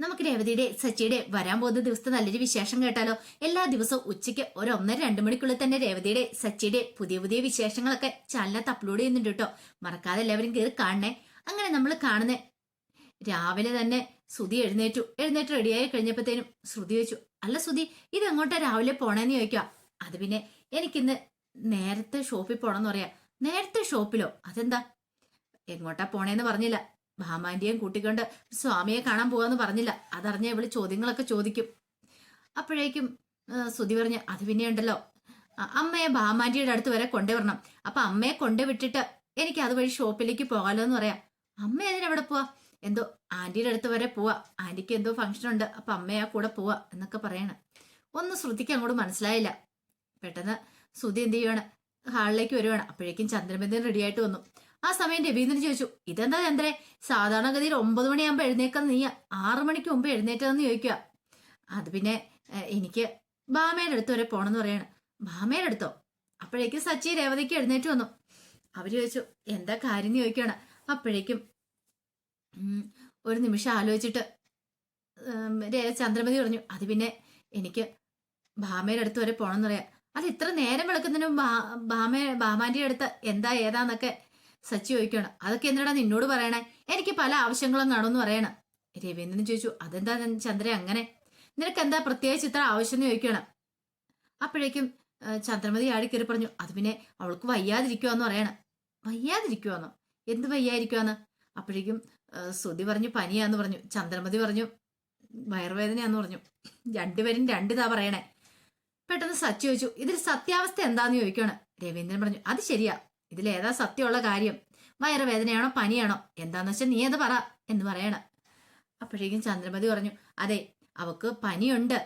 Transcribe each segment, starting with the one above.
നമുക്ക് രേവതിയുടെ സച്ചിയുടെ വരാൻ പോകുന്ന ദിവസത്തെ നല്ലൊരു വിശേഷം കേട്ടാലോ? എല്ലാ ദിവസവും ഉച്ചയ്ക്ക് ഒരു ഒന്നര രണ്ട് മണിക്കുള്ളിൽ തന്നെ രേവതിയുടെ സച്ചിയുടെ പുതിയ പുതിയ വിശേഷങ്ങളൊക്കെ ചാനലിനകത്ത് അപ്ലോഡ് ചെയ്യുന്നുണ്ട് കേട്ടോ. മറക്കാതെ എല്ലാവരും കയറി കാണണേ. അങ്ങനെ നമ്മൾ കാണുന്നേ രാവിലെ തന്നെ ശ്രുതി എഴുന്നേറ്റു. എഴുന്നേറ്റ് റെഡിയായി കഴിഞ്ഞപ്പോഴത്തേനും ശ്രുതി വെച്ചു അല്ല ശ്രുതി ഇത് എങ്ങോട്ടാ രാവിലെ പോണേന്ന് ചോദിക്കുക അത് പിന്നെ എനിക്കിന്ന് നേരത്തെ ഷോപ്പിൽ പോണെന്ന് പറയാ. നേരത്തെ ഷോപ്പിലോ? അതെന്താ? എങ്ങോട്ടാ പോണേന്ന് പറഞ്ഞില്ല. ഭാമാന്റിയും കൂട്ടിക്കൊണ്ട് സ്വാമിയെ കാണാൻ പോവാന്ന് പറഞ്ഞില്ല. അതറിഞ്ഞ ഇവൾ ചോദ്യങ്ങളൊക്കെ ചോദിക്കും. അപ്പോഴേക്കും സുതി പറഞ്ഞ് അത് പിന്നെ ഉണ്ടല്ലോ. അമ്മയെ ഭാമാന്റിയുടെ അടുത്ത് വരെ കൊണ്ടുവരണം. അപ്പൊ അമ്മയെ കൊണ്ടുവിട്ടിട്ട് എനിക്ക് അതുവഴി ഷോപ്പിലേക്ക് പോകാലോ എന്ന് പറയാം. അമ്മ അതിനെവിടെ പോവാ? എന്തോ ആന്റിയുടെ അടുത്ത് വരെ പോവാ. ആന്റിക്ക് എന്തോ ഫംഗ്ഷൻ ഉണ്ട്. അപ്പൊ അമ്മയാ കൂടെ പോവാ എന്നൊക്കെ പറയണം. ഒന്നും ശ്രുതിക്ക് അങ്ങോട്ട് മനസ്സിലായില്ല. പെട്ടെന്ന് സുതി എന്ത് ചെയ്യുവാണ്? ഹാളിലേക്ക് വരുവാണ്. അപ്പോഴേക്കും ചന്ദ്രബന്ധൻ റെഡിയായിട്ട് വന്നു. ആ സമയം രവീന്ദ്രൻ ചോദിച്ചു ഇതെന്താ ചന്ദ്രേ? സാധാരണഗതിയിൽ ഒമ്പത് മണിയാകുമ്പോൾ എഴുന്നേക്കുന്ന നീ. ആറു മണിക്ക് മുമ്പ് എഴുന്നേറ്റതെന്ന് ചോദിക്കുക. അത് പിന്നെ എനിക്ക് ഭാമയുടെ അടുത്ത് വരെ പോണെന്ന് പറയാണ്. ഭാമയുടെ അടുത്തോ അപ്പോഴേക്കും സച്ചി രേവതിക്ക് എഴുന്നേറ്റ് വന്നു. അവർ ചോദിച്ചു എന്താ കാര്യം? എന്ന് ചോദിക്കുകയാണ്. അപ്പോഴേക്കും ഒരു നിമിഷം ആലോചിച്ചിട്ട് ചന്ദ്രമതി പറഞ്ഞു അത് പിന്നെ എനിക്ക് ഭാമയുടെ അടുത്ത് വരെ പോണെന്ന് പറയാം. അത് ഇത്ര നേരം വിളക്കുന്നതിനും ഭാമ ഭാമാന്റെ അടുത്ത് എന്താ ഏതാന്നൊക്കെ സച്ചി ചോദിക്കണം അതൊക്കെ എന്തിനാ നിന്നോട് പറയണേ? എനിക്ക് പല ആവശ്യങ്ങളും നടന്നു പറയണം. രവീന്ദ്രൻ ചോദിച്ചു അതെന്താ ചന്ദ്ര അങ്ങനെ? നിനക്ക് എന്താ പ്രത്യേകിച്ച് ഇത്ര ആവശ്യം എന്ന് ചോദിക്കണം അപ്പോഴേക്കും ചന്ദ്രമതി ആടി കയറി പറഞ്ഞു അത് പിന്നെ അവൾക്ക് വയ്യാതിരിക്കുവാന്ന് പറയണം. വയ്യാതിരിക്കുവാന്നോ? എന്ത് വയ്യാതിരിക്കുവാന്ന് അപ്പോഴേക്കും ശ്രുതി പറഞ്ഞു പനിയാന്ന് പറഞ്ഞു. ചന്ദ്രമതി പറഞ്ഞു വയറുവേദനയാന്ന് പറഞ്ഞു. രണ്ടുപേരും രണ്ടിതാ പറയണേ. പെട്ടെന്ന് സച്ചി ചോദിച്ചു ഇതിൽ സത്യാവസ്ഥ എന്താന്ന് ചോദിക്കുകയാണ്? രവീന്ദ്രൻ പറഞ്ഞു അത് ശരിയാ. ഇതിലേതാ സത്യമുള്ള കാര്യം? വയറുവേദനയാണോ? പനിയാണോ? എന്താന്ന് വെച്ചാൽ നീ അത് പറ എന്ന് പറയണം. അപ്പോഴേക്കും ചന്ദ്രമതി പറഞ്ഞു അതെ അവക്ക് പനിയുണ്ട്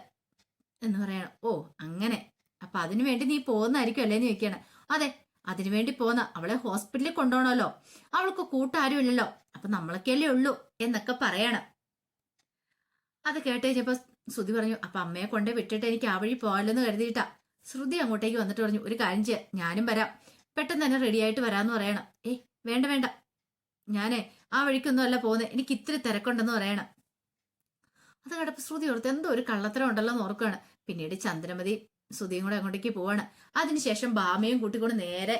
എന്ന് പറയണം. ഓ അങ്ങനെ. അപ്പൊ അതിനു വേണ്ടി നീ പോകുന്നതായിരിക്കും അല്ലേന്ന് ചോദിക്കണം അതെ അതിനു വേണ്ടി പോന്ന അവളെ ഹോസ്പിറ്റലിൽ കൊണ്ടുപോകണമല്ലോ. അവൾക്ക് കൂട്ടാരും ഇല്ലല്ലോ. അപ്പൊ നമ്മളൊക്കെയല്ലേ ഉള്ളൂ എന്നൊക്കെ പറയണം. അത് കേട്ട് കഴിഞ്ഞപ്പോ ശ്രുതി പറഞ്ഞു അപ്പൊ അമ്മയെ കൊണ്ടേ വിട്ടിട്ട് എനിക്ക് ആ വഴി പോകാലെന്ന് കരുതിയിട്ടാ. ശ്രുതി അങ്ങോട്ടേക്ക് വന്നിട്ട് പറഞ്ഞു ഒരു കാര്യം ഞാനും വരാം. പെട്ടെന്ന് തന്നെ റെഡി ആയിട്ട് വരാന്ന് പറയണം. ഏ വേണ്ട വേണ്ട. ഞാനേ ആ വഴിക്കൊന്നും അല്ല പോകുന്നത് എനിക്ക് ഇത്തിരി തിരക്കുണ്ടെന്ന് പറയണം. അത് കടപ്പ് ശ്രുതി ഓർത്ത് എന്തോ ഒരു കള്ളത്തരം ഉണ്ടല്ലോ എന്ന് ഓർക്കുകയാണ് പിന്നീട് ചന്ദ്രമതി ശ്രുതിയും കൂടെ അങ്ങോട്ടേക്ക് പോവാണ്. അതിനുശേഷം ഭാമയും കൂട്ടിക്കൊണ്ട് നേരെ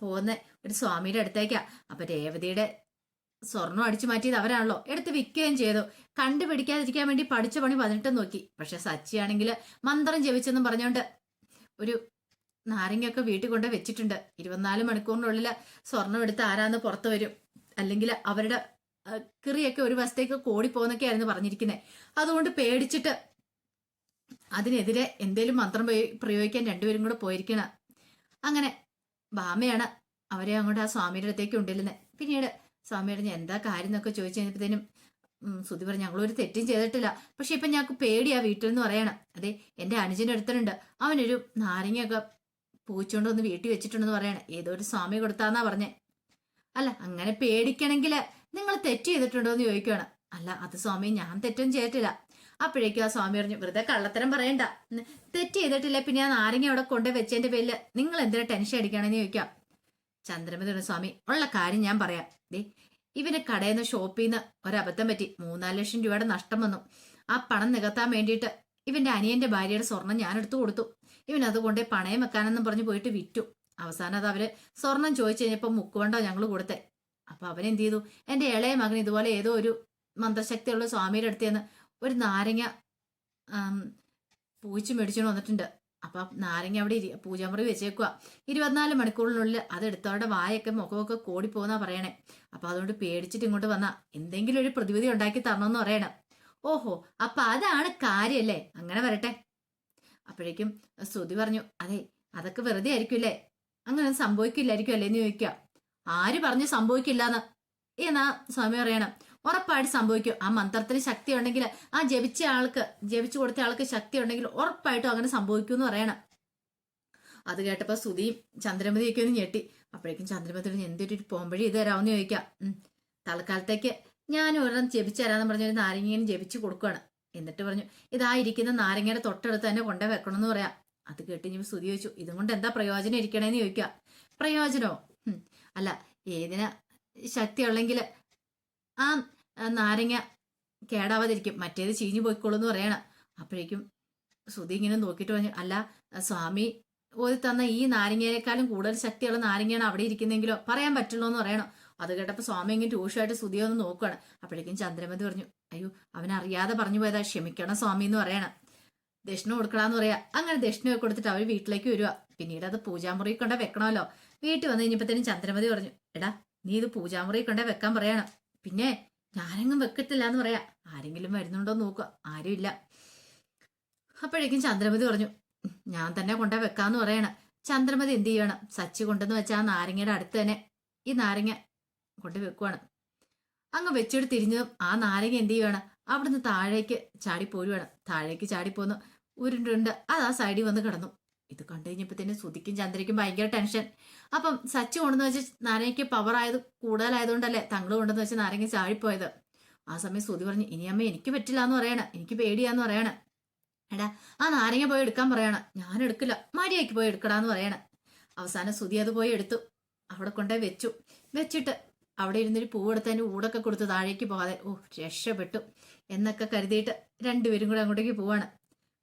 പോകുന്ന ഒരു സ്വാമിയുടെ അടുത്തേക്കാ. അപ്പൊ രേവതിയുടെ സ്വർണം അടിച്ചു മാറ്റിയത് അവരാണല്ലോ. എടുത്ത് വിൽക്കുകയും ചെയ്തു. കണ്ടുപിടിക്കാതിരിക്കാൻ വേണ്ടി പഠിച്ച പണി പതിനെട്ടും നോക്കി. പക്ഷെ സച്ചിയാണെങ്കിൽ മന്ത്രം ജപിച്ചെന്നും പറഞ്ഞുകൊണ്ട് ഒരു നാരങ്ങയൊക്കെ വീട്ടിൽ കൊണ്ട് വെച്ചിട്ടുണ്ട്. ഇരുപത്തിനാല് മണിക്കൂറിനുള്ളിൽ സ്വർണം എടുത്ത് ആരാന്ന് പുറത്തു വരും. അല്ലെങ്കിൽ അവരുടെ കിറിയൊക്കെ ഒരു വശത്തേക്ക് കോടിപ്പോന്നൊക്കെയായിരുന്നു പറഞ്ഞിരിക്കുന്നത് അതുകൊണ്ട് പേടിച്ചിട്ട് അതിനെതിരെ എന്തേലും മന്ത്രം പ്രയോഗിക്കാൻ രണ്ടുപേരും കൂടെ പോയിരിക്കണ. അങ്ങനെ ഭാമയാണ് അവരെ അങ്ങോട്ട് ആ സ്വാമിയുടെ അടുത്തേക്ക് ഉണ്ടില്ലെന്ന് പിന്നീട് സ്വാമിയുടെ ഞാൻ എന്താ കാര്യം എന്നൊക്കെ ചോദിച്ചു കഴിഞ്ഞപ്പോഴത്തേനും സുധി പറഞ്ഞു ഞങ്ങളൊരു തെറ്റും ചെയ്തിട്ടില്ല. പക്ഷെ ഇപ്പൊ ഞങ്ങൾക്ക് പേടിയാ വീട്ടിൽ നിന്ന് പറയണം. അതെ എന്റെ അനുജന്റെ അടുത്തുണ്ട്. അവനൊരു നാരങ്ങയൊക്കെ പൂച്ചോണ്ട് ഒന്ന് വീട്ടിൽ വെച്ചിട്ടുണ്ടെന്ന് പറയണേ. ഏതോ ഒരു സ്വാമി കൊടുത്താന്നാ പറഞ്ഞേ. അല്ല അങ്ങനെ പേടിക്കണമെങ്കിൽ നിങ്ങൾ തെറ്റ് ചെയ്തിട്ടുണ്ടോ എന്ന് ചോദിക്കുകയാണ് അല്ല അത് സ്വാമി ഞാൻ തെറ്റൊന്നും ചെയ്തിട്ടില്ല. അപ്പോഴേക്കും ആ സ്വാമി പറഞ്ഞു വെറുതെ കള്ളത്തരം പറയണ്ട. തെറ്റ് ചെയ്തിട്ടില്ല പിന്നെ ആ നാരങ്ങ അവിടെ കൊണ്ട് വെച്ചതിന്റെ പേരിൽ നിങ്ങൾ എന്തിനാ ടെൻഷൻ അടിക്കുകയാണെന്ന് ചോദിക്കാം. ചന്ദ്രമതിയുടെ സ്വാമി ഉള്ള കാര്യം ഞാൻ പറയാം. ദേ ഇവന് കടയിൽ നിന്ന് ഷോപ്പിൽ നിന്ന് ഒരബദ്ധം പറ്റി. മൂന്നാൽ ലക്ഷം രൂപയുടെ നഷ്ടം വന്നു. ആ പണം നികത്താൻ വേണ്ടിയിട്ട് ഇവന്റെ അനിയന്റെ ഭാര്യയുടെ സ്വർണം ഞാൻ എടുത്തു കൊടുത്തു. ഇവൻ അതുകൊണ്ടേ പണയം വെക്കാനെന്നും പറഞ്ഞ് പോയിട്ട് വിറ്റു. അവസാനം അത് അവർ സ്വർണം ചോദിച്ചു കഴിഞ്ഞപ്പോൾ മുക്കുവണ്ടോ ഞങ്ങൾ കൊടുത്തെ. അപ്പൊ അവൻ എന്ത് ചെയ്തു എന്റെ ഇളയ മകൻ ഇതുപോലെ ഏതോ ഒരു മന്ത്രശക്തിയുള്ള സ്വാമിയുടെ അടുത്ത് നിന്ന് ഒരു നാരങ്ങ പൂച്ച മേടിച്ചു വന്നിട്ടുണ്ട്. അപ്പൊ നാരങ്ങ അവിടെ ഇരി- പൂജാമുറി വെച്ചേക്കുക ഇരുപത്തിനാല് മണിക്കൂറിനുള്ളിൽ അത് എടുത്തവരുടെ വായൊക്കെ മുഖമൊക്കെ കോടിപ്പോന്നാ പറയണേ. അപ്പൊ അതുകൊണ്ട് പേടിച്ചിട്ട് ഇങ്ങോട്ട് വന്നാ എന്തെങ്കിലും ഒരു പ്രതിവിധി ഉണ്ടാക്കി തരണമെന്ന് പറയണം. ഓഹോ അപ്പൊ അതാണ് കാര്യല്ലേ? അങ്ങനെ വരട്ടെ. അപ്പോഴേക്കും ശ്രുതി പറഞ്ഞു അതെ അതൊക്കെ വെറുതെ ആയിരിക്കുമല്ലേ അങ്ങനെ സംഭവിക്കില്ലായിരിക്കും അല്ലേ? എന്ന് ചോദിക്കുക. ആര് പറഞ്ഞു സംഭവിക്കില്ലാന്ന്? എന്നാ സ്വാമി പറയണം. ഉറപ്പായിട്ട് സംഭവിക്കും. ആ മന്ത്രത്തിന് ശക്തി ഉണ്ടെങ്കിൽ ആ ജപിച്ച ആൾക്ക് ജപിച്ചു കൊടുത്ത ആൾക്ക് ശക്തി ഉണ്ടെങ്കിൽ ഉറപ്പായിട്ടും അങ്ങനെ സംഭവിക്കും എന്ന് പറയണം. അത് കേട്ടപ്പോ സുധിയും ചന്ദ്രമതിയൊക്കെ ഒന്ന് ഞെട്ടി. അപ്പോഴേക്കും ചന്ദ്രമതി എന്തൊരു പോംവഴി ഇത് തരാമെന്ന് ചോദിക്കാം. തൽക്കാലത്തേക്ക് ഞാൻ ഒരെണ്ണം ജപിച്ചു തരാന്ന് പറഞ്ഞൊരു നാരങ്ങയും ജപിച്ചു കൊടുക്കുകയാണ് എന്നിട്ട് പറഞ്ഞു ഇതാ ഇരിക്കുന്ന നാരങ്ങയുടെ തൊട്ടടുത്ത് തന്നെ കൊണ്ടേ വെക്കണമെന്ന് പറയാം. അത് കേട്ട് ഇനി സുധി ചോദിച്ചു ഇതും കൊണ്ട് എന്താ പ്രയോജനം ഇരിക്കണേന്ന് ചോദിക്കുക പ്രയോജനമോ അല്ല ഏതിനാ ശക്തി ഉള്ളെങ്കിൽ ആ ആ നാരങ്ങ കേടാവാതിരിക്കും മറ്റേത് ചീഞ്ഞു പോയിക്കോളൂ എന്ന് പറയണം. അപ്പോഴേക്കും സുധി ഇങ്ങനെ നോക്കിയിട്ട് പറഞ്ഞു അല്ല സ്വാമി ഓതി തന്ന ഈ നാരങ്ങയേക്കാളും കൂടുതൽ ശക്തിയുള്ള നാരങ്ങയാണ് അവിടെ ഇരിക്കുന്നെങ്കിലോ പറയാൻ പറ്റുള്ളൂ എന്ന് പറയണം? അത് കേട്ടപ്പോൾ സ്വാമി ഇങ്ങനെ രൂക്ഷമായിട്ട് സുധിയെ ഒന്ന് നോക്കുകയാണ് അപ്പോഴേക്കും ചന്ദ്രമതി പറഞ്ഞു അയ്യോ അവൻ അറിയാതെ പറഞ്ഞു പോയതാ ക്ഷമിക്കണം സ്വാമി എന്ന് പറയണം. ദക്ഷിണ കൊടുക്കണമെന്ന് പറയാ. അങ്ങനെ ദക്ഷിണ കൊടുത്തിട്ട് അവർ വീട്ടിലേക്ക് വരിക പിന്നീട് അത് പൂജാമുറി കൊണ്ട വെക്കണമല്ലോ. വീട്ടിൽ വന്നു കഴിഞ്ഞപ്പോഴത്തേനും ചന്ദ്രമതി പറഞ്ഞു എടാ നീ ഇത് പൂജാമുറി കൊണ്ട വെക്കാൻ പറയണം. പിന്നെ ഞാനെങ്ങും വെക്കത്തില്ല എന്ന് പറയാ. ആരെങ്കിലും വരുന്നുണ്ടോ നോക്കുക. ആരുമില്ല അപ്പോഴേക്കും ചന്ദ്രമതി പറഞ്ഞു ഞാൻ തന്നെ കൊണ്ട വെക്കാന്ന് പറയണം. ചന്ദ്രമതി എന്ത് ചെയ്യണം സച്ചി കൊണ്ടെന്ന് വെച്ചാൽ നാരങ്ങയുടെ അടുത്ത് തന്നെ ഈ നാരങ്ങ കൊണ്ട് വെക്കുവാണ്. അങ്ങ് വെച്ചിട്ട് തിരിഞ്ഞതും ആ നാരങ്ങ എന്ത് ചെയ്യുവാണ്? അവിടുന്ന് താഴേക്ക് ചാടിപ്പോരുവാണ്. താഴേക്ക് ചാടിപ്പോന്ന് ഉരുണ്ടുണ്ട് അത് ആ സൈഡിൽ വന്ന് കിടന്നു. ഇത് കണ്ടു കഴിഞ്ഞപ്പോൾ തന്നെ സുതിക്കും ചന്ദ്രയ്ക്കും ഭയങ്കര ടെൻഷൻ. അപ്പം സച്ച് കൊണ്ടെന്ന് വെച്ച് നാരങ്ങയ്ക്ക് പവർ ആയത് കൂടുതലായതുകൊണ്ടല്ലേ തങ്ങൾ കൊണ്ടെന്ന് വെച്ച് നാരങ്ങ ചാടിപ്പോയത്? ആ സമയം സുതി പറഞ്ഞു ഇനി അമ്മ എനിക്ക് പറ്റില്ല എന്ന് പറയണ. എനിക്ക് പേടിയാന്ന് പറയണ. എടാ ആ നാരങ്ങ പോയി എടുക്കാൻ പറയണ. ഞാൻ എടുക്കില്ല. മര്യാദയ്ക്ക് പോയി എടുക്കടാന്ന് പറയണ. അവസാനം സുതി അത് പോയി എടുത്തു. അവിടെ കൊണ്ടേ വെച്ചു. വെച്ചിട്ട് അവിടെ ഇരുന്നൊരു പൂവെടുത്തതിന് ഊടൊക്കെ കൊടുത്ത് താഴേക്ക് പോകാതെ ഓ രക്ഷപ്പെട്ടു എന്നൊക്കെ കരുതിയിട്ട് രണ്ടുപേരും കൂടെ അങ്ങോട്ടേക്ക് പോവാണ്.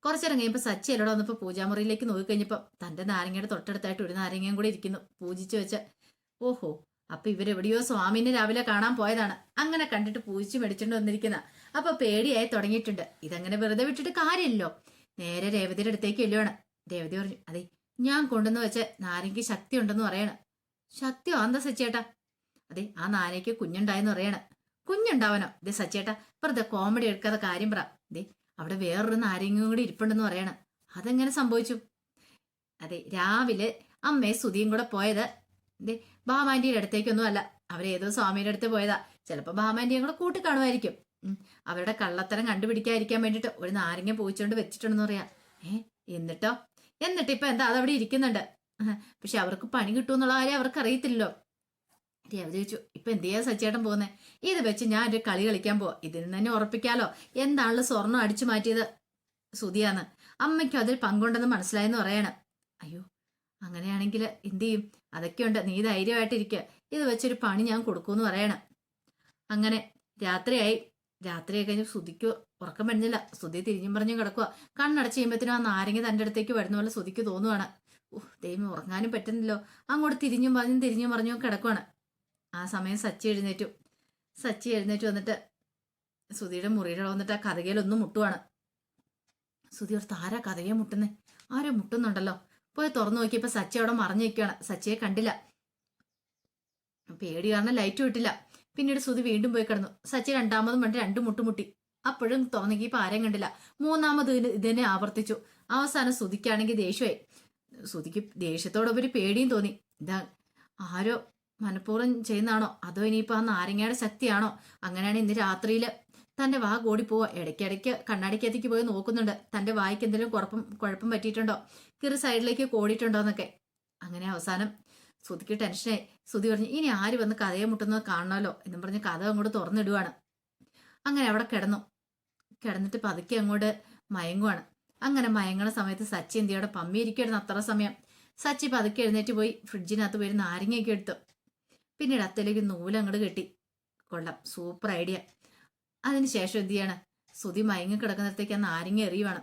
കുറച്ചേരം കഴിയുമ്പോൾ സച്ചി എല്ലോടെ വന്നപ്പോൾ പൂജാമുറിയിലേക്ക് നോക്കിക്കഴിഞ്ഞപ്പോൾ തന്റെ നാരങ്ങയുടെ തൊട്ടടുത്തായിട്ട് ഒരു നാരങ്ങയും കൂടി ഇരിക്കുന്നു. പൂജിച്ച് വെച്ച ഓഹോ അപ്പൊ ഇവരെവിടെയോ സ്വാമിനെ രാവിലെ കാണാൻ പോയതാണ്. അങ്ങനെ കണ്ടിട്ട് പൂജിച്ച് മേടിച്ചിട്ട് വന്നിരിക്കുന്ന. അപ്പൊ പേടിയായി തുടങ്ങിയിട്ടുണ്ട്. ഇതങ്ങനെ വെറുതെ വിട്ടിട്ട് കാര്യമില്ലല്ലോ. നേരെ രേവതിയുടെ അടുത്തേക്ക് ചെല്ലുവാണ്. രേവതി പറഞ്ഞു അതെ ഞാൻ കൊണ്ടുവന്ന് വെച്ച നാരങ്ങയ്ക്ക് ശക്തി ഉണ്ടെന്ന് പറയണം. ശക്തി ആന്താ സച്ചേട്ടാ അതെ ആ നാരയ്ക്ക് കുഞ്ഞുണ്ടായെന്ന് പറയണ. കുഞ്ഞുണ്ടാവനോ ദേ സച്ചേട്ടാ വെറുതെ കോമഡി എടുക്കാതെ കാര്യം പറ. ദേ അവിടെ വേറൊരു നാരങ്ങയും കൂടി ഇരിപ്പുണ്ടെന്ന് പറയണ. അതെങ്ങനെ സംഭവിച്ചു? അതെ രാവിലെ അമ്മയെ സുധിയും കൂടെ പോയത് ദേ ബാമാന്റിയുടെ അടുത്തേക്കൊന്നും അല്ല. അവരേതോ സ്വാമിയുടെ അടുത്ത് പോയതാ. ചിലപ്പോൾ ബാമാന്റിയും കൂടെ കൂട്ടി കാണുമായിരിക്കും. അവരുടെ കള്ളത്തരം കണ്ടുപിടിക്കാതിരിക്കാൻ വേണ്ടിയിട്ട് ഒരു നാരങ്ങ പൂച്ചുകൊണ്ട് വെച്ചിട്ടുണ്ടെന്ന് പറയാം. ഏ എന്നിട്ടോ? എന്നിട്ട് ഇപ്പൊ എന്താ അതവിടെ ഇരിക്കുന്നുണ്ട്. പക്ഷെ അവർക്ക് പണി കിട്ടുമെന്നുള്ള കാര്യം അവർക്ക് അറിയത്തില്ലല്ലോ രേവതി ചോദിച്ചു ഇപ്പൊ എന്ത് ചെയ്യാ സച്ചേട്ടൻ പോകുന്നേ? ഇത് വെച്ച് ഞാൻ ഒരു കളി കളിക്കാൻ പോവാ. ഇതിൽ തന്നെ ഉറപ്പിക്കാലോ. എന്താണല്ലോ സ്വർണം അടിച്ചു മാറ്റിയത്? സുതിയാന്ന് അമ്മയ്ക്കും അതിൽ പങ്കുണ്ടെന്ന് മനസ്സിലായെന്ന് പറയണം. അയ്യോ അങ്ങനെയാണെങ്കിൽ എന്ത് ചെയ്യും? അതൊക്കെയുണ്ട്. നീ ധൈര്യമായിട്ടിരിക്കുക ഇത് വെച്ചൊരു പണി ഞാൻ കൊടുക്കൂന്ന് പറയണം. അങ്ങനെ രാത്രിയായി. രാത്രി കഴിഞ്ഞ് സുതിക്ക് ഉറക്കം വരുന്നില്ല. സുതി തിരിഞ്ഞും പറഞ്ഞും കിടക്കുക കണ്ണടച്ച് ചെയ്യുമ്പോഴത്തേനും ആ നാരങ്ങ തന്റെ അടുത്തേക്ക് വരുന്ന പോലെ സുതിക്ക് തോന്നുവാണ്. ഓഹ് ദൈവം ഉറങ്ങാനും പറ്റുന്നില്ലോ അങ്ങോട്ട് തിരിഞ്ഞും പറഞ്ഞും തിരിഞ്ഞും പറഞ്ഞും കിടക്കുവാണ്. ആ സമയം സച്ചി എഴുന്നേറ്റു. സച്ചി എഴുന്നേറ്റ് വന്നിട്ട് സുധിയുടെ മുറിയുടെ വന്നിട്ട് ആ കഥകയിലൊന്നും മുട്ടുവാണ്. സുധി ഓർത്ത് ആരാ കഥയെ മുട്ടുന്നേ? ആരോ മുട്ടുന്നുണ്ടല്ലോ. പോയി തുറന്നു നോക്കിയപ്പോൾ സച്ചി അവിടെ മറഞ്ഞു നിൽക്കുകയാണ്. സച്ചിയെ കണ്ടില്ല. പേടി കാരണം ലൈറ്റ് വിട്ടില്ല. പിന്നീട് സുധി വീണ്ടും പോയി കിടന്നു. സച്ചി രണ്ടാമതും വേണ്ടി രണ്ടും മുട്ടുമുട്ടി അപ്പോഴും തുറന്നെങ്കിപ്പോ ആരെയും കണ്ടില്ല. മൂന്നാമത് ഇതിനെ ആവർത്തിച്ചു. അവസാനം സുധിക്കാണെങ്കിൽ ദേഷ്യമായി സുധിക്ക് ദേഷ്യത്തോടൊപ്പം പേടിയും തോന്നി. ഇതാ ആരോ മനഃപൂർവം ചെയ്യുന്നതാണോ? അതോ ഇനിയിപ്പോ ആ നാരങ്ങയുടെ ശക്തിയാണോ? അങ്ങനെയാണ് ഇന്ന് രാത്രിയിൽ തന്റെ വാ കൂടി പോവാ. ഇടയ്ക്കിടയ്ക്ക് കണ്ണാടിക്കകത്തേക്ക് പോയി നോക്കുന്നുണ്ട്. തന്റെ വായിക്ക് എന്തെങ്കിലും കുഴപ്പം കുഴപ്പം പറ്റിയിട്ടുണ്ടോ? കിറി സൈഡിലേക്ക് കോടിയിട്ടുണ്ടോ എന്നൊക്കെ. അങ്ങനെ അവസാനം ശ്രുതിക്ക് ടെൻഷനായി. ശ്രുതി പറഞ്ഞു ഇനി ആര് വന്ന് കഥയെ മുട്ടുന്നത് കാണണമല്ലോ? എന്നും പറഞ്ഞ് കഥ അങ്ങോട്ട് തുറന്നിടുവാണ്. അങ്ങനെ അവിടെ കിടന്നു. കിടന്നിട്ട് പതുക്കെ അങ്ങോട്ട് മയങ്ങുവാണ്. അങ്ങനെ മയങ്ങണ സമയത്ത് സച്ചി എന്തിയോടെ പമ്മിയിരിക്കുമായിരുന്നു അത്ര സമയം. സച്ചി പതുക്കെ എഴുന്നേറ്റ് പോയി ഫ്രിഡ്ജിനകത്ത് പോയി നാരങ്ങയൊക്കെ എടുത്തു. പിന്നീട് അത്തലേക്ക് നൂലങ്ങോട്ട് കെട്ടി. കൊള്ളാം സൂപ്പർ ഐഡിയ അതിനുശേഷം എന്ത് ചെയ്യാണ്? സുതി മയങ്ങി കിടക്കുന്നിടത്തേക്ക് ആ നാരങ്ങ എറിയുവാണ്.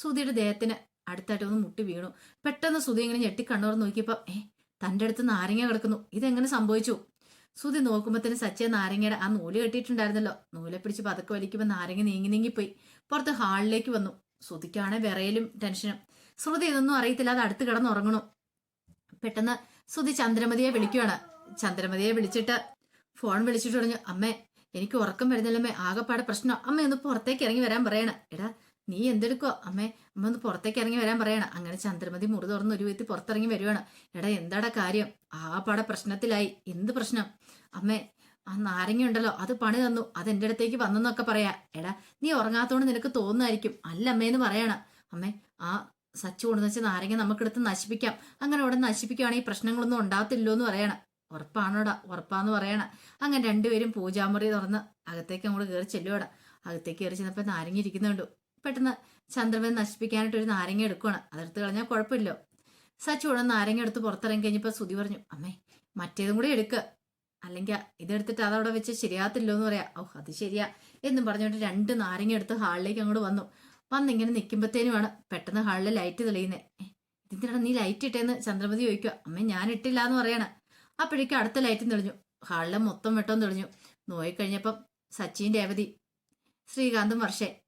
സുതിയുടെ ദേഹത്തിന് അടുത്തായിട്ട് ഒന്ന് മുട്ടി വീണു. പെട്ടെന്ന് സുതി ഇങ്ങനെ ഞെട്ടി കണ്ണൂർ നോക്കിയപ്പോ ഏ തന്റെ അടുത്ത് നാരങ്ങ കിടക്കുന്നു. ഇതെങ്ങനെ സംഭവിച്ചു? സുതി നോക്കുമ്പോൾ തന്നെ സച്ചയ നാരങ്ങയുടെ ആ നൂൽ കെട്ടിയിട്ടുണ്ടായിരുന്നല്ലോ. നൂലെ പിടിച്ച് പതുക്കെ വലിക്കുമ്പോൾ നാരങ്ങ നീങ്ങി നീങ്ങിപ്പോയി. പുറത്ത് ഹാളിലേക്ക് വന്നു. സുധിക്കാണ് വിറയലും ടെൻഷനും. ശ്രുതി ഇതൊന്നും അറിയത്തില്ല അത് അടുത്ത് കിടന്നുറങ്ങണു. പെട്ടെന്ന് സുതി ചന്ദ്രമതിയെ വിളിക്കുവാണ്. ചന്ദ്രമതിയെ വിളിച്ചിട്ട് ഫോൺ വിളിച്ചിട്ട് പറഞ്ഞു അമ്മേ എനിക്ക് ഉറക്കം വരുന്നില്ലമ്മേ ആകെപ്പാടെ പ്രശ്നം. അമ്മ ഒന്ന് പുറത്തേക്ക് ഇറങ്ങി വരാൻ പറയണ. എടാ നീ എന്തെടുക്കോ? അമ്മേ അമ്മ ഒന്ന് പുറത്തേക്ക് ഇറങ്ങി വരാൻ പറയണം. അങ്ങനെ ചന്ദ്രമതി മുറി തുറന്ന് ഒരു വ്യക്തി പുറത്തിറങ്ങി വരുവാണ്. എടാ എന്താടാ കാര്യം? ആകെപ്പാടെ പ്രശ്നത്തിലായി. എന്ത് പ്രശ്നം? അമ്മേ ആ നാരങ്ങ ഉണ്ടല്ലോ അത് പണി തന്നു. അത് എന്റെ അടുത്തേക്ക് വന്നെന്നൊക്കെ പറയാ. എടാ നീ ഉറങ്ങാത്തോണ്ട് നിനക്ക് തോന്നുമായിരിക്കും അല്ല അമ്മേന്ന് പറയണ. അമ്മേ ആ സച്ചു കൊണ്ടു വെച്ച് നാരങ്ങ നമുക്കെടുത്ത് നശിപ്പിക്കാം. അങ്ങനെ അവിടെ നശിപ്പിക്കുകയാണെങ്കിൽ പ്രശ്നങ്ങളൊന്നും ഉണ്ടാകത്തില്ലോ എന്ന് പറയണ. ഉറപ്പാണോടാ ഉറപ്പാന്ന് പറയണ. അങ്ങനെ രണ്ടുപേരും പൂജാമുറി തുറന്ന് അകത്തേക്ക് അങ്ങോട്ട് കയറി ചെല്ലുവാണ് അകത്തേക്ക് കയറി ചെന്നപ്പോൾ നാരങ്ങ ഇരിക്കുന്നുണ്ട്. പെട്ടെന്ന് ചന്ദ്രമൻ നശിപ്പിക്കാനായിട്ട് ഒരു നാരങ്ങ എടുക്കണം അതെടുത്ത് കളഞ്ഞാൽ കുഴപ്പമില്ലോ സച്ചു ഉടൻ നാരങ്ങ എടുത്ത് പുറത്തിറങ്ങി കഴിഞ്ഞപ്പോൾ സുതി പറഞ്ഞു അമ്മേ മറ്റേതും കൂടി എടുക്കുക അല്ലെങ്കിൽ ഇതെടുത്തിട്ട് അതവിടെ വെച്ച് ശരിയാകത്തില്ലോ എന്ന് പറയാ. ഓ അത് ശരിയാ. എന്നും പറഞ്ഞുകൊണ്ട് രണ്ട് നാരങ്ങ എടുത്ത് ഹാളിലേക്ക് അങ്ങോട്ട് വന്നു. വന്നിങ്ങനെ നിൽക്കുമ്പോഴത്തേനുമാണ് പെട്ടെന്ന് ഹാളിൽ ലൈറ്റ് തെളിയുന്നത് ഇതിന്റെ നീ ലൈറ്റ് ഇട്ടേന്ന്? ചന്ദ്രമതി ചോദിക്കുക അമ്മേ ഞാൻ ഇട്ടില്ല എന്ന് പറയണ. അപ്പോഴേക്കും അടുത്ത ലൈറ്റും തെളിഞ്ഞു. ഹാളിലെ മൊത്തം വെട്ടം തെളിഞ്ഞു. നോയിക്കഴിഞ്ഞപ്പം സച്ചിൻ രേവതി ശ്രീകാന്തും വർഷേ.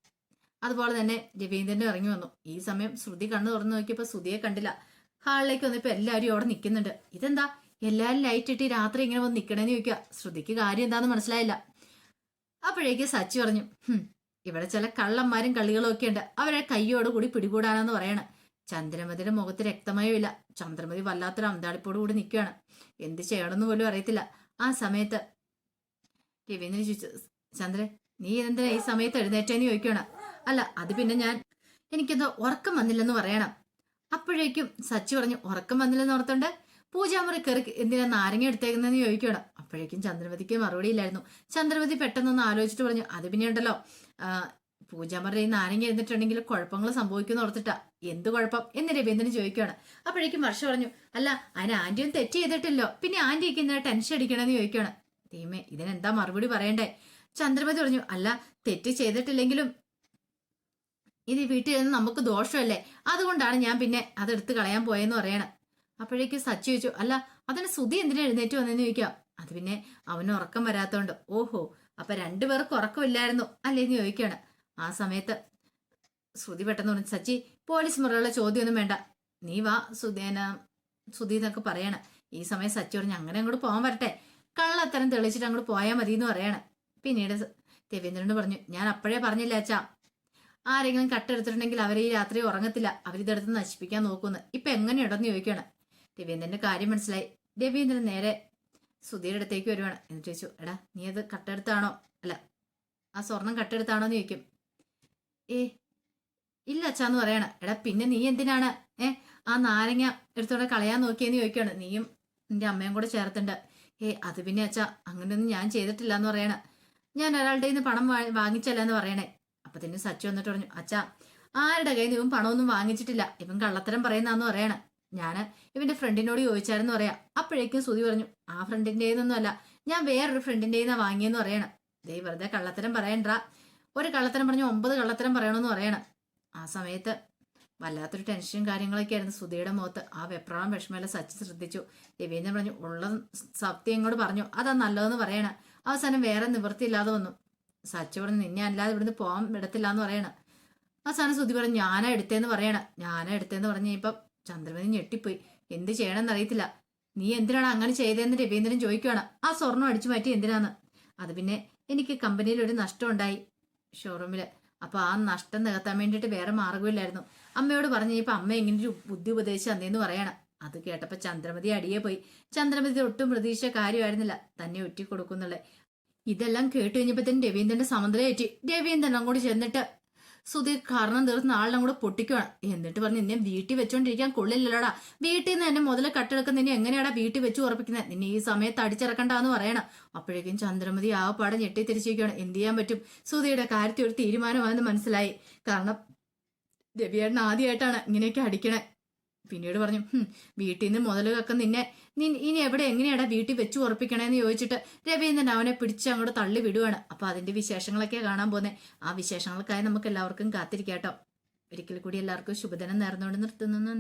അതുപോലെ തന്നെ രവീന്ദ്രനും ഇറങ്ങി വന്നു. ഈ സമയം ശ്രുതി കണ്ണു തുറന്നു നോക്കിയപ്പോൾ ശ്രുതിയെ കണ്ടില്ല. ഹാളിലേക്ക് വന്നപ്പോൾ എല്ലാവരും അവിടെ നിൽക്കുന്നുണ്ട്. ഇതെന്താ? എല്ലാവരും ലൈറ്റ് ഇട്ട് രാത്രി ഇങ്ങനെ വന്ന് നിൽക്കണേന്ന് ചോദിക്കുക. ശ്രുതിക്ക് കാര്യം എന്താന്ന് മനസ്സിലായില്ല. അപ്പോഴേക്ക് സച്ചി പറഞ്ഞു ഇവിടെ ചില കള്ളന്മാരും കളികളും ഒക്കെ ഉണ്ട്. അവരെ കയ്യോടുകൂടി പിടികൂടാനെന്ന് പറയണം. ചന്ദ്രമതിയുടെ മുഖത്ത് രക്തമയോ ഇല്ല ചന്ദ്രമതി വല്ലാത്തൊരു അന്താളിപ്പോട് കൂടി നിൽക്കുകയാണ് എന്ത് ചെയ്യണമെന്ന് പോലും അറിയത്തില്ല. ആ സമയത്ത് രവീന്ദ്രൻ ചോദിച്ചു ചന്ദ്രൻ നീ എന്തിനാ ഈ സമയത്ത് എഴുന്നേറ്റേന്ന് ചോദിക്കുകയാണ് അല്ല അത് പിന്നെ ഞാൻ എനിക്കെന്തോ ഉറക്കം വന്നില്ലെന്ന് പറയണം. അപ്പോഴേക്കും സച്ചി പറഞ്ഞു ഉറക്കം വന്നില്ലെന്ന് ഓർത്തോണ്ട് പൂജാമുറി കയറി എന്തിനാ നാരങ്ങ എടുത്തേക്കുന്നതെന്ന് ചോദിക്കണം അപ്പോഴേക്കും ചന്ദ്രമതിക്ക് മറുപടി ഇല്ലായിരുന്നു. ചന്ദ്രമതി പെട്ടെന്നൊന്ന് ആലോചിച്ചിട്ട് പറഞ്ഞു അത് പിന്നെ ഉണ്ടല്ലോ. ആ, പൂജാമുറി ഈ നാരങ്ങ ഇരുന്നിട്ടുണ്ടെങ്കിൽ കുഴപ്പങ്ങൾ സംഭവിക്കുന്ന ഓർത്തിട്ടാ. എന്ത് കുഴപ്പം? എന്ന് രവീന്ദ്രൻ ചോദിക്കുകയാണ്. അപ്പോഴേക്കും വർഷ പറഞ്ഞു അല്ല അതിന് ആന്റിയും തെറ്റ് ചെയ്തിട്ടില്ലോ. പിന്നെ ആന്റിക്ക് ഇന്നലെ ടെൻഷൻ അടിക്കണമെന്ന് ചോദിക്കുകയാണ്. ദൈവമേ ഇതിനെന്താ മറുപടി പറയണ്ടേ? ചന്ദ്രമതി പറഞ്ഞു അല്ല തെറ്റ് ചെയ്തിട്ടില്ലെങ്കിലും ഇത് വീട്ടിൽ നിന്ന് നമുക്ക് ദോഷമല്ലേ? അതുകൊണ്ടാണ് ഞാൻ പിന്നെ അതെടുത്ത് കളയാൻ പോയെന്ന് പറയണം. അപ്പോഴേക്കും സച്ചി ചോദിച്ചു അല്ല അതിന് സുധി എന്തിനാ എഴുന്നേറ്റ് വന്നെന്ന് ചോദിക്കാം? അത് പിന്നെ അവന് ഉറക്കം വരാത്തോണ്ട്. ഓഹോ അപ്പൊ രണ്ടുപേർക്ക് ഉറക്കമില്ലായിരുന്നു അല്ലേന്ന് ചോദിക്കാണ് ആ സമയത്ത് ശ്രുതി പെട്ടെന്ന് പറഞ്ഞു സച്ചി പോലീസ് മുറയുള്ള ചോദ്യമൊന്നും വേണ്ട. നീ വാ സുധേന സുധി എന്നൊക്കെ പറയണ. ഈ സമയം സച്ചി പറഞ്ഞു അങ്ങനെ അങ്ങോട്ട് പോകാൻ വരട്ടെ. കള്ള കള്ളത്തരം തെളിച്ചിട്ട് അങ്ങോട്ട് പോയാൽ മതി എന്ന് പറയണ. പിന്നീട് രവീന്ദ്രനോട് പറഞ്ഞു ഞാൻ അപ്പോഴേ പറഞ്ഞില്ല അച്ഛാ? ആരെങ്കിലും കട്ടെടുത്തിട്ടുണ്ടെങ്കിൽ അവരെ ഈ രാത്രി ഉറങ്ങത്തില്ല. അവരിതെടുത്ത് നശിപ്പിക്കാൻ നോക്കുന്നു. ഇപ്പൊ എങ്ങനെയുണ്ടെന്ന് ചോദിക്കുകയാണ് രവീന്ദ്രന്റെ കാര്യം മനസ്സിലായി. രവീന്ദ്രൻ നേരെ സുധീരുടെ അടുത്തേക്ക് വരുവാണ്. എന്നിട്ട് ചോദിച്ചു എടാ നീ അത് കട്ടെടുത്താണോ? അല്ല ആ സ്വർണം കട്ടെടുത്താണോ എന്ന് ചോദിക്കും. ഏ ഇല്ല അച്ഛാന്ന് പറയണ. എടാ പിന്നെ നീ എന്തിനാണ്? ഏ ആ നാരങ്ങ എടുത്തോടെ കളയാൻ നോക്കിയെന്ന് ചോദിക്കുകയാണ്. നീയും നിന്റെ അമ്മയും കൂടെ ചേർത്തുണ്ട്. ഏ അത് പിന്നെ അച്ഛാ അങ്ങനെയൊന്നും ഞാൻ ചെയ്തിട്ടില്ല എന്ന് പറയണ. ഞാൻ ഒരാളുടെ നിന്ന് പണം വാങ്ങിച്ചല്ല എന്ന് പറയണേ. അപ്പൊ തന്നെ സച്ചു വന്നിട്ട് പറഞ്ഞു അച്ഛാ ആരുടെ കയ്യിൽ നിന്ന് ഇവൻ പണമൊന്നും വാങ്ങിച്ചിട്ടില്ല. ഇവൻ കള്ളത്തരം പറയുന്നാന്ന് പറയണ. ഞാൻ ഇവന്റെ ഫ്രണ്ടിനോട് ചോദിച്ചായിരുന്നു പറയാം. അപ്പോഴേക്കും സുതി പറഞ്ഞു ആ ഫ്രണ്ടിന്റെയൊന്നും അല്ല ഞാൻ വേറൊരു ഫ്രണ്ടിന്റെന്നാ വാങ്ങിയെന്ന് പറയണം. ദേ വെറുതെ കള്ളത്തരം പറയണ്ട. ഒരു കള്ളത്തരം പറഞ്ഞു ഒമ്പത് കള്ളത്തരം പറയണമെന്ന് പറയണം. ആ സമയത്ത് വല്ലാത്തൊരു ടെൻഷനും കാര്യങ്ങളൊക്കെ ആയിരുന്നു സുധിയുടെ മുഖത്ത്. ആ വെപ്രാളം വിഷമമെല്ലാം സച്ചി ശ്രദ്ധിച്ചു. രവീന്ദ്രൻ പറഞ്ഞു ഉള്ള സത്യം പറഞ്ഞു. അതാ നല്ലതെന്ന് പറയണ. അവസാനം വേറെ നിവൃത്തിയില്ലാതെ വന്നു. സച്ചു പറഞ്ഞു നിന്നെ അല്ലാതെ ഇവിടുന്ന് പോകാൻ വിടത്തില്ല എന്ന് പറയണ. അവസാനം സുധി പറഞ്ഞു ഞാനാ എടുത്തേന്ന് പറയണ. ഞാനാ എടുത്തേന്ന് പറഞ്ഞ ഇപ്പം ചന്ദ്രമതി ഞെട്ടിപ്പോയി. എന്ത് ചെയ്യണമെന്ന് അറിയത്തില്ല. നീ എന്തിനാണ് അങ്ങനെ ചെയ്തതെന്ന് രവീന്ദ്രൻ ചോദിക്കുകയാണ് ആ സ്വർണം അടിച്ചു മാറ്റി എന്തിനാന്ന്? അത് പിന്നെ എനിക്ക് കമ്പനിയിൽ ഒരു നഷ്ടം ഉണ്ടായി. ഷോറൂമിൽ അപ്പൊ ആ നഷ്ടം നികത്താൻ വേണ്ടിയിട്ട് വേറെ മാർഗമില്ലായിരുന്നു അമ്മയോട് പറഞ്ഞു ഇപ്പൊ അമ്മ എങ്ങനെ ഒരു ബുദ്ധി ഉപദേശിച്ചു അന്നേന്ന് പറയണം. അത് കേട്ടപ്പോ ചന്ദ്രമതി അടിയെ പോയി. ചന്ദ്രമതി ഒട്ടും പ്രതീക്ഷ കാര്യമായിരുന്നില്ല. തന്നെ ഒറ്റി കൊടുക്കുന്നുള്ളേ ഇതെല്ലാം കേട്ട് തന്നെ രവീന്ദ്രന്റെ സമനിലയേറ്റി രവീന്ദ്രൻ അങ്ങോട്ട് ചെന്നിട്ട് സുധീർ കാരണം തീർന്ന ആളിനെ കൂടെ പൊട്ടിക്കുവാണ്. എന്നിട്ട് പറഞ്ഞു നിന്നെ വീട്ടിൽ വെച്ചോണ്ടിരിക്കാൻ കൊള്ളില്ലല്ലോടാ. വീട്ടിൽ നിന്ന് എന്നെ മുതലെ കട്ടെടുക്കുന്ന നിന്നെ എങ്ങനെയാടാ വീട്ടിൽ വെച്ച് ഉറപ്പിക്കുന്നത്? നിന്നെ ഈ സമയത്ത് അടിച്ചിറക്കണ്ടെന്ന് പറയണം. അപ്പോഴേക്കും ചന്ദ്രമതി ആ പാടെ ഞെട്ടി തിരിച്ചിരിക്കുകയാണ് എന്ത് ചെയ്യാൻ പറ്റും? സുധിയുടെ കാര്യത്തിൽ ഒരു തീരുമാനമാണെന്ന് മനസ്സിലായി. കാരണം രവിയേട്ടൻ ആദ്യമായിട്ടാണ് ഇങ്ങനെയൊക്കെ അടിക്കണേ. പിന്നീട് പറഞ്ഞു വീട്ടിൽ നിന്ന് മുതൽ മുതലൊക്കെ നിന്നെ നീ ഇനി എവിടെ എങ്ങനെയാടാ വീട്ടിൽ വെച്ച് ഉറപ്പിക്കണേന്ന് ചോദിച്ചിട്ട് രവീന്ദ്രൻ അവനെ പിടിച്ച് അങ്ങോട്ട് തള്ളി വിടുവാണ്. അപ്പൊ അതിന്റെ വിശേഷങ്ങളൊക്കെ കാണാൻ പോന്നെ. ആ വിശേഷങ്ങൾക്കായി നമുക്ക് എല്ലാവർക്കും കാത്തിരിക്കാട്ടോ. ഒരിക്കൽ കൂടി എല്ലാവർക്കും ശുഭദിനം നേർന്നുകൊണ്ട് നിർത്തുന്നു.